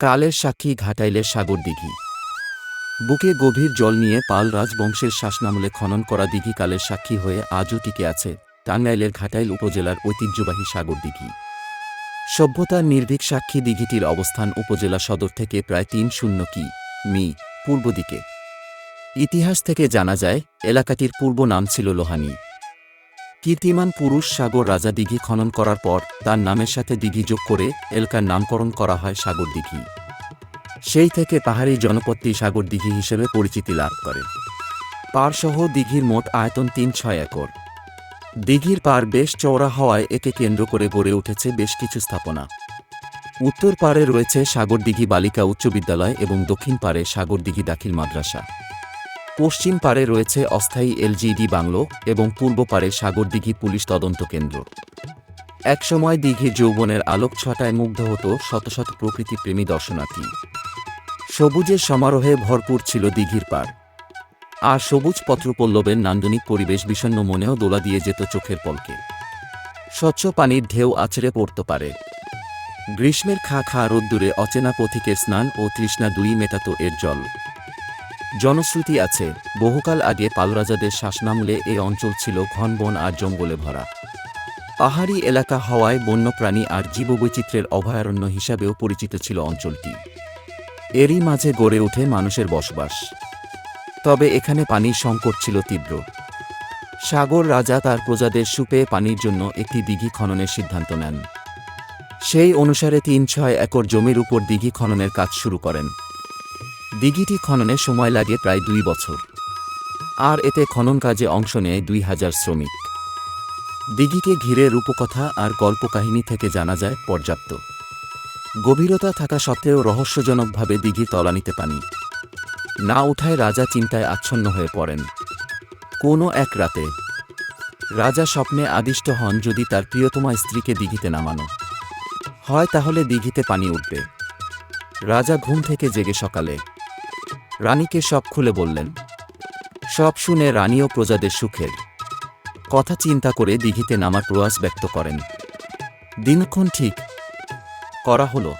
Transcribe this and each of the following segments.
কালের সাক্ষী ঘাটাইলের সাগর দিঘি। বুকে গভীর জল নিয়ে পাল রাজবংশের শাসনামলে খনন করা দিঘি কালের সাক্ষী হয়ে আজও টিকে আছে টাঙ্গাইলের ঘাটাইল উপজেলার ঐতিহ্যবাহী সাগর দিঘি। সভ্যতার নির্ভীক সাক্ষী দিঘিটির অবস্থান উপজেলা সদর থেকে প্রায় তিন শূন্য কি মি পূর্ব দিকে। ইতিহাস থেকে জানা যায়, এলাকাটির পূর্ব নাম ছিল লোহানী। কীর্তিমান পুরুষ সাগর রাজা দিঘি খনন করার পর তার নামের সাথে দিঘি যোগ করে এলাকার নামকরণ করা হয় সাগর দিঘি। সেই থেকে পাহাড়ি জনপদটি সাগর দিঘি হিসেবে পরিচিতি লাভ করে। পাড়সহ দিঘির মোট আয়তন তিন ছয় একর। দিঘির পার বেশ চওড়া হওয়ায় একে কেন্দ্র করে গড়ে উঠেছে বেশ কিছু স্থাপনা। উত্তর পাড়ে রয়েছে সাগরদিঘি বালিকা উচ্চ বিদ্যালয় এবং দক্ষিণ পাড়ে সাগরদিঘি দাখিল মাদ্রাসা। পশ্চিম পাড়ে রয়েছে অস্থায়ী এলজিডি বাংলো এবং পূর্ব পাড়ে সাগরদিঘি পুলিশ তদন্ত কেন্দ্র। একসময় দিঘির যৌবনের আলোক ছটায় মুগ্ধ হতো শত শত প্রকৃতিপ্রেমী দর্শনার্থী। সবুজের সমারোহে ভরপুর ছিল দিঘির পাড়। আর সবুজ পত্রপল্লবের নান্দনিক পরিবেশ বিষণ্ণ মনেও দোলা দিয়ে যেত চোখের পলকে। স্বচ্ছ পানির ঢেউ আছড়ে পড়তে পারে গ্রীষ্মের খা খা রোদ্দুরে অচেনা পথিকের স্নান ও তৃষ্ণা দুই মেটাত এর জল। জনশ্রুতি আছে, বহুকাল আগে পালরাজাদের শাসনামলে এই অঞ্চল ছিল ঘন বন আর জঙ্গলে ভরা। পাহাড়ি এলাকা হওয়ায় বন্যপ্রাণী আর জীববৈচিত্র্যের অভয়ারণ্য হিসাবেও পরিচিত ছিল অঞ্চলটি। এরই মাঝে গড়ে ওঠে মানুষের বসবাস। তবে এখানে পানির সংকট ছিল তীব্র। সাগর রাজা তার প্রজাদের সুপে পানির জন্য একটি দিঘি খননের সিদ্ধান্ত নেন। সেই অনুসারে তিন ছয় একর জমির উপর দিঘি খননের কাজ শুরু করেন। দিঘিটি খননে সময় লাগে প্রায় দুই বছর। আর এতে খনন কাজে অংশ নেয় দুই হাজার শ্রমিক। দিঘিকে ঘিরে রূপকথা আর গল্পকাহিনী থেকে জানা যায় পর্যাপ্ত। গভীরতা থাকা সত্ত্বেও রহস্যজনকভাবে দিঘি তলানিতে পানি। না উঠায় রাজা চিন্তায় আচ্ছন্ন হয়ে পড়েন। কোনো এক রাতে, রাজা স্বপ্নে আদিষ্ট হন যদি তার প্রিয়তমা স্ত্রীকে দিঘিতে নামানো। হয় তাহলে দিঘিতে পানি উঠবে। রাজা ঘুম থেকে জেগে সকালে রানীকে সব খুলে বললেন, সব শুনে রানীও প্রজাদের সুখের কথা চিন্তা করে দিঘিতে নামার প্রয়াস ব্যক্ত করেন। দিনক্ষণ ঠিক করা হলো,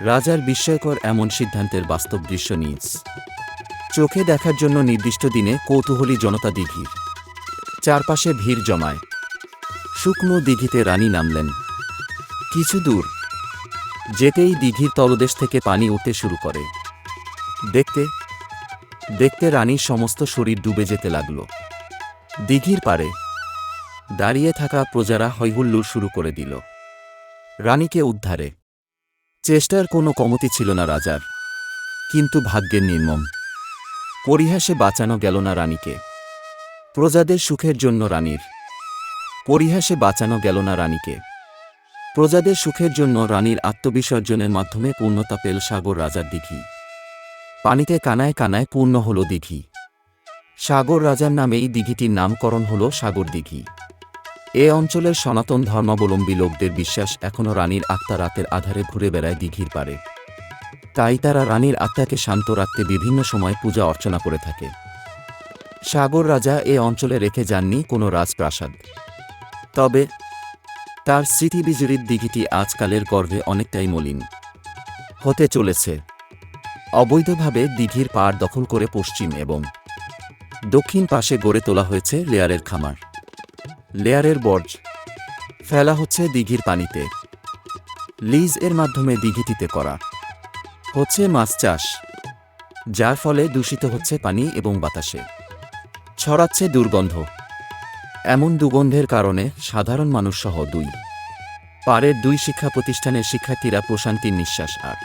রাজার বিস্ময়কর এমন সিদ্ধান্তের বাস্তব দৃশ্য নিজ। চোখে দেখার জন্য নির্দিষ্ট দিনে কৌতূহলী জনতা দিঘির। চারপাশে ভিড় জমায়। শুকনো দিঘিতে রানী নামলেন। কিছু দূর, যেতেই দিঘির তলদেশ থেকে পানি উঠতে শুরু করে। দেখতে দেখতে রানীর সমস্ত শরীর ডুবে যেতে লাগল। দিঘির পারে দাঁড়িয়ে থাকা প্রজারা হৈহুল্লুর শুরু করে দিল। রানীকে উদ্ধারে। চেষ্টার কোনো কমতি ছিল না রাজার, কিন্তু ভাগ্যের নির্মম। পরিহাসে বাঁচানো গেল না রানীকে। প্রজাদের সুখের জন্য রানীর। পরিহাসে বাঁচানো গেল না রানীকে। প্রজাদের সুখের জন্য রানীর আত্মবিসর্জনের মাধ্যমে পূর্ণতা পেল সাগর রাজার দিঘি। পানিতে কানায় কানায় পূর্ণ হল দিঘি। সাগর রাজার নামেই দিঘিটির নামকরণ হল সাগর দিঘি। এ অঞ্চলের সনাতন ধর্মাবলম্বী লোকদের বিশ্বাস এখনও রানীর আত্মা রাতের আধারে ঘুরে বেড়ায় দিঘির পারে। তাই তারা রানীর আত্মাকে শান্ত রাখতে বিভিন্ন সময় পূজা অর্চনা করে থাকে। সাগর রাজা এ অঞ্চলে রেখে যাননি কোনো রাজপ্রাসাদ। তবে তার স্মৃতিবিজড়িত দিঘিটি আজকালের গর্ভে অনেকটাই মলিন। হতে চলেছে। অবৈধভাবে দিঘির পাড় দখল করে পশ্চিম এবং দক্ষিণ পাশে গড়ে তোলা হয়েছে লেয়ারের খামার। লেয়ারের বর্জ ফেলা হচ্ছে দিঘির পানিতে। লিজ এর মাধ্যমে দিঘিটিতে করা হচ্ছে মাছ চাষ, যার ফলে দূষিত হচ্ছে পানি এবং বাতাসে। ছড়াচ্ছে দুর্গন্ধ। এমন দুর্গন্ধের কারণে সাধারণ মানুষ সহ দুই। পাড়ের দুই শিক্ষা প্রতিষ্ঠানের শিক্ষার্থীরা প্রশান্তির নিঃশ্বাস আর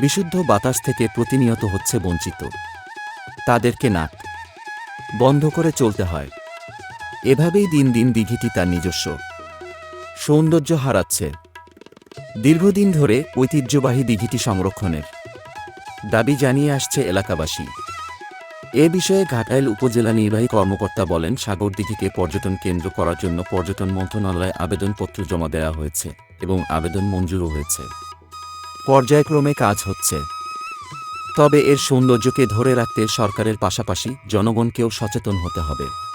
বিশুদ্ধ বাতাস থেকে প্রতিনিয়ত হচ্ছে বঞ্চিত। তাদেরকে নাক বন্ধ করে চলতে হয়। এভাবেই দিন দিন দিঘিটি তার নিজস্ব। সৌন্দর্য হারাচ্ছে। দীর্ঘদিন ধরে ঐতিহ্যবাহী দিঘিটি সংরক্ষণের দাবি জানিয়ে আসছে এলাকাবাসী। এ বিষয়ে ঘাটাইল উপজেলা নির্বাহী কর্মকর্তা বলেন, সাগর দিঘিকে পর্যটন কেন্দ্র করার জন্য পর্যটন মন্ত্রণালয়ে আবেদনপত্র জমা দেওয়া হয়েছে এবং আবেদন মঞ্জুরও হয়েছে। পর্যায়ক্রমে কাজ হচ্ছে। তবে এর সৌন্দর্যকে ধরে রাখতে সরকারের পাশাপাশি জনগণকেও সচেতন হতে হবে।